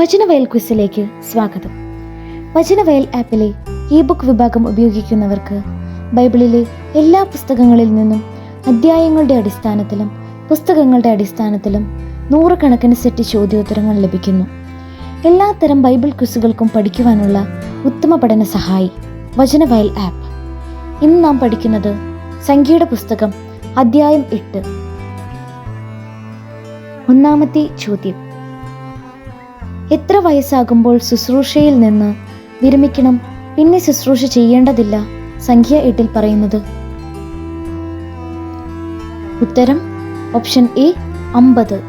വചനവയൽ ക്വിസിലേക്ക് സ്വാഗതം. Vachanavayal ആപ്പിലെ E book വിഭാഗം ഉപയോഗിക്കുന്നവർക്ക് ബൈബിളിലെ എല്ലാ പുസ്തകങ്ങളിൽ നിന്നും അധ്യായങ്ങളുടെ അടിസ്ഥാനത്തിലും പുസ്തകങ്ങളുടെ അടിസ്ഥാനത്തിലും നൂറുകണക്കിന് സെറ്റ് ചോദ്യോത്തരങ്ങൾ ലഭിക്കുന്നു. എല്ലാത്തരം ബൈബിൾ ക്വിസുകൾക്കും പഠിക്കുവാനുള്ള ഉത്തമ പഠന സഹായി വചനവയൽ ആപ്പ്. ഇന്ന് നാം പഠിക്കുന്നത് സംഖ്യയുടെ പുസ്തകം അധ്യായം എട്ട്. ഒന്നാമത്തെ ചോദ്യം. എത്ര വയസ്സാകുമ്പോൾ ശുശ്രൂഷയിൽ നിന്ന് വിരമിക്കണം? പിന്നെ ശുശ്രൂഷ ചെയ്യേണ്ടതില്ല സംഖ്യ എട്ടിൽ പറയുന്നത്. ഉത്തരം ഓപ്ഷൻ എ അമ്പത്.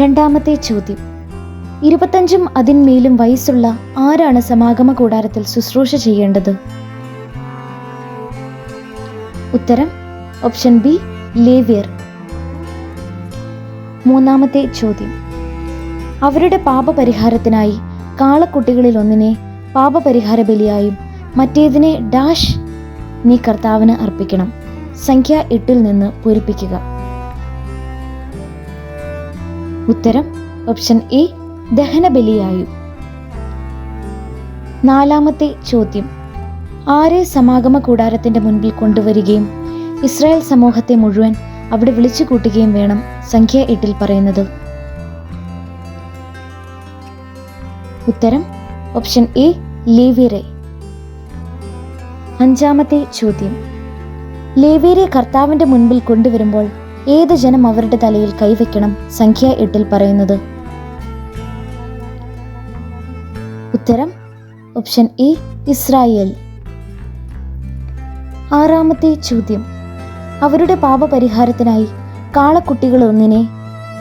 രണ്ടാമത്തെ ചോദ്യം. ഇരുപത്തഞ്ചും അതിന്മേലും വയസ്സുള്ള ആരാണ് സമാഗമ കൂടാരത്തിൽ ശുശ്രൂഷ ചെയ്യേണ്ടത്? ഉത്തരം ഓപ്ഷൻ ബി ലേവ്യർ. മൂന്നാമത്തെ ചോദ്യം. അവരുടെ പാപപരിഹാരത്തിനായി കാളക്കുട്ടികളിൽ ഒന്നിനെ പാപപരിഹാര ബലിയായും മറ്റേതിനെ ഡാഷ് നീ കർത്താവിന് അർപ്പിക്കണം. സംഖ്യ എട്ടിൽ നിന്ന് പൂരിപ്പിക്കുക. ഉത്തരം ഓപ്ഷൻ എ ദഹനബലിയായും. നാലാമത്തെ ചോദ്യം. ആരെ സമാഗമ കൂടാരത്തിന്റെ മുൻപിൽ കൊണ്ടുവരികയും ഇസ്രായേൽ സമൂഹത്തെ മുഴുവൻ അവിടെ വിളിച്ചു കൂട്ടുകയും വേണം സംഖ്യ എട്ടിൽ പറയുന്നത്? ഉത്തരം ഓപ്ഷൻ എ ലേവിറെ അഞ്ചാമത്തെ ചോദ്യം. ലേവ്യരെ കർത്താവിന്റെ മുൻപിൽ കൊണ്ടുവരുമ്പോൾ ഏത് ജനം അവരുടെ തലയിൽ കൈവയ്ക്കണം? സംഖ്യ എട്ടിൽ പറയുന്നത്. ഉത്തരം ഓപ്ഷൻ എ ഇസ്രായേൽ. ആറാമത്തെ ചോദ്യം. അവരുടെ പാപപരിഹാരത്തിനായി കാളക്കുട്ടികൾ ഒന്നിനെ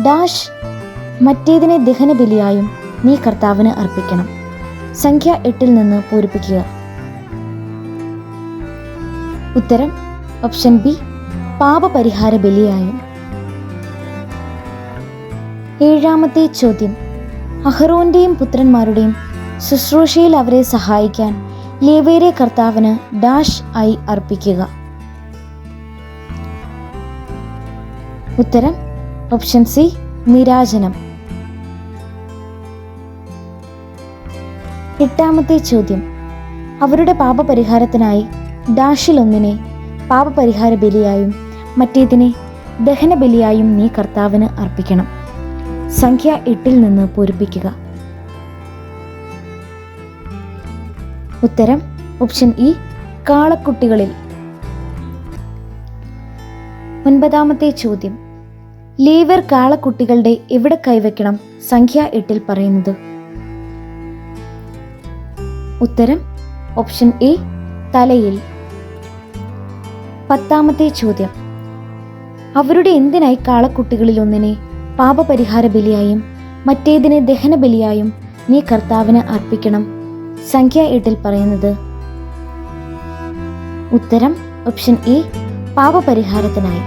ഡാഷ് മറ്റേതിനെ ദഹനബലിയായും നീ കർത്താവിന് അർപ്പിക്കണം. സംഖ്യ എട്ടിൽ നിന്ന് പൂരിപ്പിക്കുക. ഉത്തരം ഓപ്ഷൻ ബി പാപപരിഹാര ബലിയായും. ഏഴാമത്തെ ചോദ്യം അഹ്റോന്റെയും പുത്രന്മാരുടെയും ശുശ്രൂഷയിൽ അവരെ സഹായിക്കാൻ ലേവേരെ കർത്താവിന് ഡാഷ് ആയി അർപ്പിക്കുക. ഉത്തരം ഓപ്ഷൻ സി നിരാജനം. എട്ടാമത്തെ ചോദ്യം. അവരുടെ പാപപരിഹാരത്തിനായി ഡാഷിലൊന്നിനെ പാപപരിഹാര ബലിയായും മറ്റേതിനെ ദഹന ബലിയായും നീ കർത്താവിന് അർപ്പിക്കണം. സംഖ്യ എട്ടിൽ നിന്ന് പൂരിപ്പിക്കുക. ഉത്തരം ഓപ്ഷൻ ഇ കാളക്കുട്ടികളിൽ. ഒൻപതാമത്തെ ചോദ്യം. ലീവർ കാളക്കുട്ടികളുടെ എവിടെ കൈവയ്ക്കണം? സംഖ്യ എട്ടിൽ പറയുന്നത്. ഉത്തരം ഓപ്ഷൻ എ തലയിൽ. പത്താമത്തെ ചോദ്യം. അവരുടെ എന്തിനായി കാളക്കുട്ടികളിൽ ഒന്നിനെ പാപപരിഹാര ബലിയായും മറ്റേതിനെ ദഹന ബലിയായും നീ കർത്താവിന് അർപ്പിക്കണം? സംഖ്യ എട്ടിൽ പറയുന്നത്. ഉത്തരം ഓപ്ഷൻ എ പാപപരിഹാരത്തിനായി.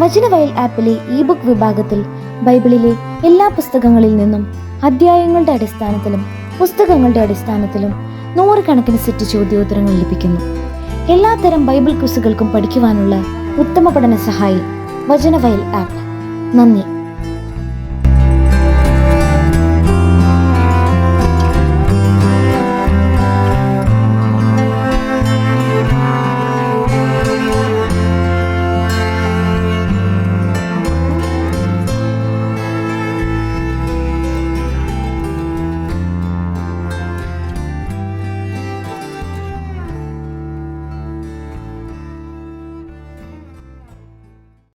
വചനവയൽ ആപ്പിലെ ഇ ബുക്ക് വിഭാഗത്തിൽ ബൈബിളിലെ എല്ലാ പുസ്തകങ്ങളിൽ നിന്നും അധ്യായങ്ങളുടെ അടിസ്ഥാനത്തിലും പുസ്തകങ്ങളുടെ അടിസ്ഥാനത്തിലും നൂറുകണക്കിന് സെറ്റ് ചോദ്യോത്തരങ്ങൾ ലഭിക്കുന്നു. എല്ലാത്തരം ബൈബിൾ ക്വിസുകൾക്കും പഠിക്കുവാനുള്ള ഉത്തമ പഠന സഹായി വചനവയൽ ആപ്പ്. നന്ദി.